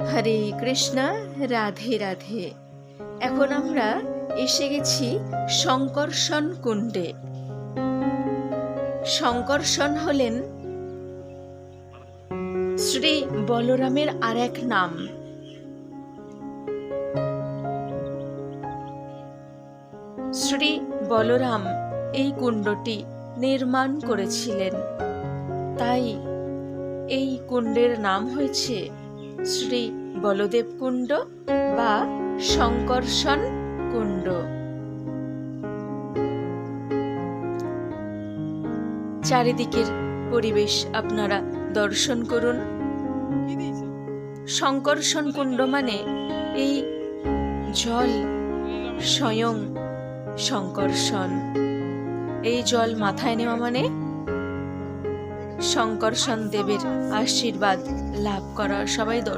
হরে কৃষ্ণা, রাধে রাধে। এখন আমরা এসে গেছি শঙ্কর্ষণ কুণ্ডে। শঙ্কর্ষণ হলেন শ্রী বলরামের আর এক নাম। শ্রী বলরাম এই কুণ্ডটি নির্মাণ করেছিলেন। তাই এই কুণ্ডের নাম হয়েছে শ্রী বলদেব কুণ্ড বা শঙ্কর্ষণ কুণ্ড। চারিদিকের পরিবেশ আপনারা দর্শন করুন। শঙ্কর্ষণ কুণ্ড মানে এই জল স্বয়ং শঙ্কর্ষণ এই জল মাথায় নেওয়া মানে শঙ্কর্ষণ দেবের আশীর্বাদ লাভ করা সবাই দর্শন